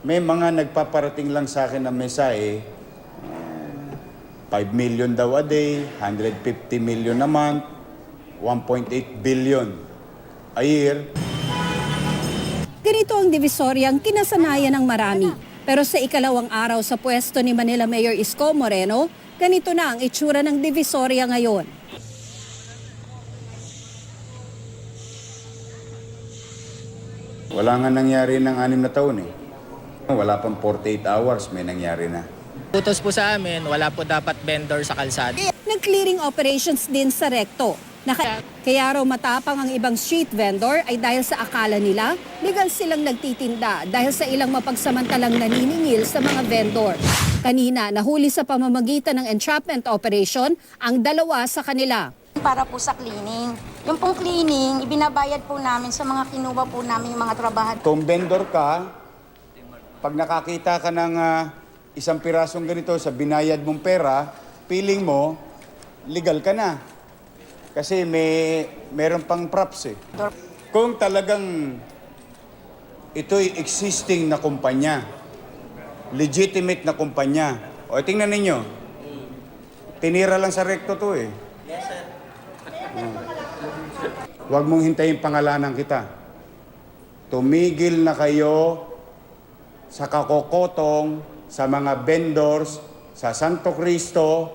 May mga nagpaparating lang sa akin na mensahe, uh, 5 million daw a day, 150 million a month, 1.8 billion a year. Ganito ang divisoryang kinasanayan ng marami. Pero sa ikalawang araw sa pwesto ni Manila Mayor Isko Moreno, ganito na ang itsura ng divisorya ngayon. Wala nga nangyari ng anim na taon eh. Wala pang 48 hours, may nangyari na. Utos po sa amin, wala po dapat vendor sa kalsada. Nag-clearing operations din sa Recto. Naka- kaya raw matapang ang ibang street vendor ay dahil sa akala nila legal silang nagtitinda dahil sa ilang mapagsamantalang naniningil sa mga vendor. Kanina, nahuli sa pamamagitan ng entrapment operation ang dalawa sa kanila. para po sa cleaning. Yung pong cleaning, ibinabayad po namin sa mga kinuha po namin yung mga trabahador. Kung vendor ka, pag nakakita ka ng ah, isang pirasong ganito sa binayad mong pera, feeling mo, legal ka na. Kasi may meron pang props eh. Kung talagang ito'y existing na kumpanya, legitimate na kumpanya, o tingnan ninyo, tinira lang sa rekto to eh. Yes, sir. Huwag mong hintayin pangalanan kita. Tumigil na kayo sa kakokotong sa mga vendors sa Santo Cristo,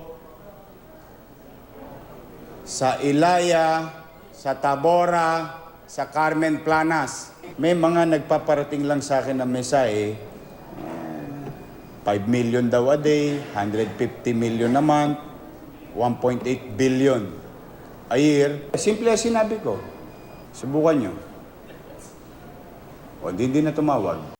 sa Ilaya, sa Tabora, sa Carmen Planas. May mga nagpaparating lang sa akin na mensahe, uh, 5 million daw a day, 150 million a month, 1.8 billion a year. Simple as sinabi ko. Subukan nyo. O, hindi na tumawag.